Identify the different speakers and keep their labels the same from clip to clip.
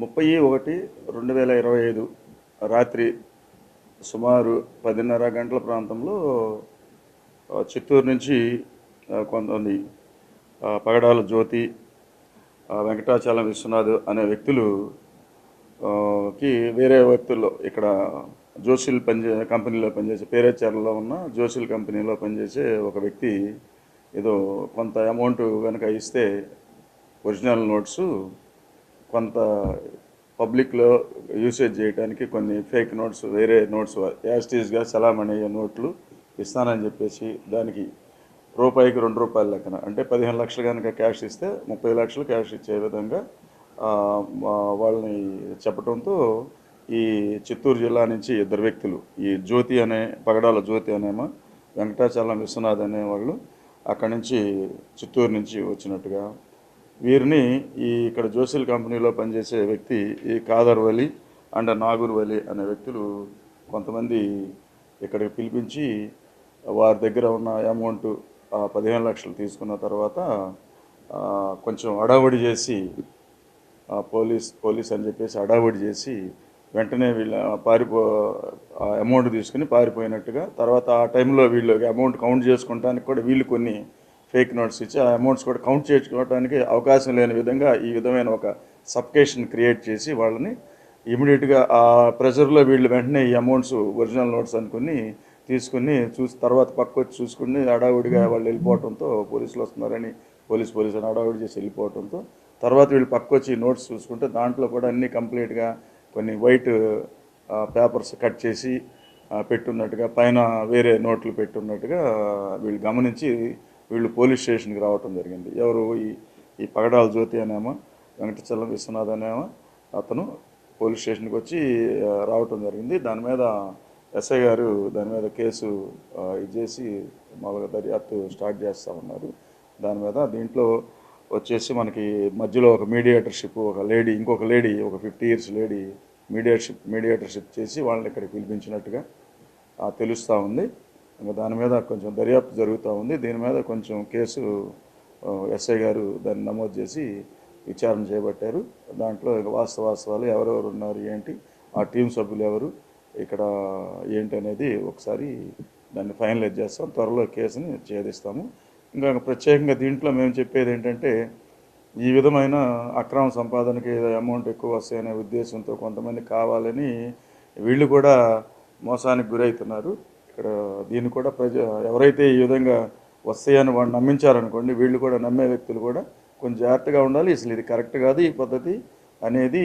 Speaker 1: ముప్పై ఒకటి రెండు వేల ఇరవై ఐదు రాత్రి సుమారు పదిన్నర గంటల ప్రాంతంలో చిత్తూరు నుంచి కొంతమంది పగడాల జ్యోతి వెంకటాచలం విశ్వనాథ్ అనే వ్యక్తులు కి వేరే వ్యక్తుల్లో ఇక్కడ జోషిల్ పనిచే కంపెనీలో పనిచేసే పేరేచర్లలో ఉన్న జోషిల్ కంపెనీలో పనిచేసే ఒక వ్యక్తి ఏదో కొంత అమౌంట్ కనుక ఇస్తే ఒరిజినల్ నోట్స్ కొంత పబ్లిక్లో యూసేజ్ చేయడానికి కొన్ని ఫేక్ నోట్స్ వేరే నోట్స్ యాస్టీజ్గా చలామణి అయ్యే నోట్లు ఇస్తానని చెప్పేసి దానికి రూపాయికి రెండు రూపాయల లెక్కన అంటే పదిహేను లక్షలు కనుక క్యాష్ ఇస్తే ముప్పై లక్షలు క్యాష్ ఇచ్చే విధంగా వాళ్ళని చెప్పడంతో ఈ చిత్తూరు జిల్లా నుంచి ఇద్దరు వ్యక్తులు ఈ జ్యోతి అనే పగడాల జ్యోతి అనేమో వెంకటాచలం విశ్వనాథ్ అనేవాళ్ళు అక్కడి నుంచి చిత్తూరు నుంచి వచ్చినట్టుగా వీరిని ఈ ఇక్కడ జోసిల్ కంపెనీలో పనిచేసే వ్యక్తి ఈ కాదర్ వలి అండ్ నాగూర్వలి అనే వ్యక్తులు కొంతమంది ఇక్కడికి పిలిపించి వారి దగ్గర ఉన్న అమౌంట్ పదిహేను లక్షలు తీసుకున్న తర్వాత కొంచెం అడావడి చేసి పోలీస్ పోలీస్ అని చెప్పేసి అడావుడి చేసి వెంటనే వీళ్ళ పారిపో అమౌంట్ తీసుకుని పారిపోయినట్టుగా తర్వాత ఆ టైంలో వీళ్ళు అమౌంట్ కౌంట్ చేసుకోవడానికి కూడా వీళ్ళు కొన్ని ఫేక్ నోట్స్ ఇచ్చి ఆ అమౌంట్స్ కూడా కౌంట్ చేసుకోవడానికి అవకాశం లేని విధంగా ఈ విధమైన ఒక సబ్కేషన్ క్రియేట్ చేసి వాళ్ళని ఇమీడియట్గా ఆ ప్రెషర్లో వీళ్ళు వెంటనే ఈ అమౌంట్స్ ఒరిజినల్ నోట్స్ అనుకుని తీసుకుని చూసి తర్వాత పక్క వచ్చి చూసుకుని హడావుడిగా వాళ్ళు వెళ్ళిపోవడంతో పోలీసులు వస్తున్నారని పోలీస్ పోలీసు అని హడావుడి చేసి వెళ్ళిపోవడంతో తర్వాత వీళ్ళు పక్క వచ్చి నోట్స్ చూసుకుంటే దాంట్లో కూడా అన్ని కంప్లీట్గా కొన్ని వైట్ పేపర్స్ కట్ చేసి పెట్టున్నట్టుగా పైన వేరే నోట్లు పెట్టున్నట్టుగా వీళ్ళు గమనించి వీళ్ళు పోలీస్ స్టేషన్కి రావటం జరిగింది. ఎవరు? ఈ ఈ పగడాల జ్యోతి అనేమో వెంకటచలం విశ్వనాథ్ అనేమో అతను పోలీస్ స్టేషన్కి వచ్చి రావటం జరిగింది. దాని మీద ఎస్ఐ గారు దాని మీద కేసు ఇచ్చేసి ఇది చేసి మామూలుగా దర్యాప్తు స్టార్ట్ చేస్తూ ఉన్నారు. దాని మీద దీంట్లో వచ్చేసి మనకి మధ్యలో ఒక మీడియేటర్షిప్ ఒక లేడీ ఇంకొక లేడీ ఒక fifty years lady mediatorship mediatorship చేసి వాళ్ళని ఇక్కడికి పిలిపించినట్టుగా తెలుస్తూ ఉంది. ఇంకా దాని మీద కొంచెం దర్యాప్తు జరుగుతూ ఉంది. దీని మీద కొంచెం కేసు ఎస్ఐ గారు దాన్ని నమోదు చేసి విచారణ చేపట్టారు. దాంట్లో ఇక వాస్తవాస్తవాలు ఎవరెవరు ఉన్నారు ఏంటి ఆ టీం సభ్యులు ఎవరు ఇక్కడ ఏంటి అనేది ఒకసారి దాన్ని ఫైనలైజ్ చేస్తాం. త్వరలో కేసుని ఛేదిస్తాము. ఇంకా ప్రత్యేకంగా దీంట్లో మేము చెప్పేది ఏంటంటే ఈ విధమైన అక్రమ సంపాదనకి అమౌంట్ ఎక్కువ వస్తాయనే ఉద్దేశంతో కొంతమంది కావాలని వీళ్ళు కూడా మోసానికి గురవుతున్నారు ఇక్కడ దీన్ని కూడా ప్రజ ఎవరైతే ఈ విధంగా వస్తాయని వాళ్ళు నమ్మించారనుకోండి వీళ్ళు కూడా నమ్మే వ్యక్తులు కూడా కొంచెం జాగ్రత్తగా ఉండాలి. అసలు ఇది కరెక్ట్ కాదు ఈ పద్ధతి అనేది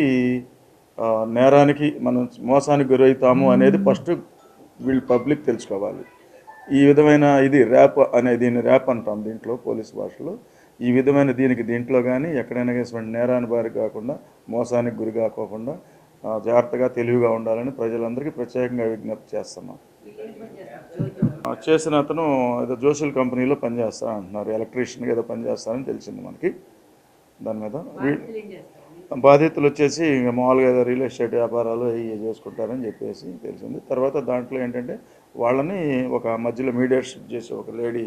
Speaker 1: నేరానికి మనం మోసానికి గురవుతాము అనేది ఫస్ట్ వీళ్ళు పబ్లిక్ తెలుసుకోవాలి. ఈ విధమైన ఇది ర్యాప్ అనే దీన్ని ర్యాప్ అంటాం దీంట్లో పోలీస్ భాషలో. ఈ విధమైన దీనికి దీంట్లో కానీ ఎక్కడైనా కానీ నేరాని బారి కాకుండా మోసానికి గురి కాకోకుండా ఆ, జాగ్రత్తగా తెలివిగా ఉండాలని ప్రజలందరికీ ప్రత్యేకంగా విజ్ఞప్తి చేస్తున్నాం. చేసిన అతను ఏదో జోషుల్ కంపెనీలో పనిచేస్తా అంటున్నారు. ఎలక్ట్రీషియన్గా ఏదో పనిచేస్తారని తెలిసింది మనకి. దాని మీద బాధితులు వచ్చేసి ఇంకా మామూలుగా ఏదో రియల్ ఎస్టేట్ వ్యాపారాలు అవి చేసుకుంటారని చెప్పేసి తెలిసింది. తర్వాత దాంట్లో ఏంటంటే వాళ్ళని ఒక మధ్యలో మీడియర్షిప్ చేసి ఒక లేడీ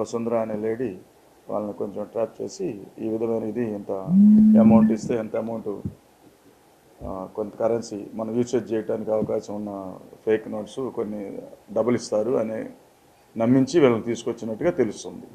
Speaker 1: వసుంధర అనే లేడీ వాళ్ళని కొంచెం ట్రాప్ చేసి ఈ విధమైన ఇది ఇంత అమౌంట్ ఇస్తే ఎంత అమౌంట్ కొంత కరెన్సీ మనం యూసేజ్ చేయడానికి అవకాశం ఉన్న ఫేక్ నోట్స్ కొన్ని డబుల్ ఇస్తారు అని నమ్మించి వీళ్ళని తీసుకొచ్చినట్టుగా తెలుస్తుంది.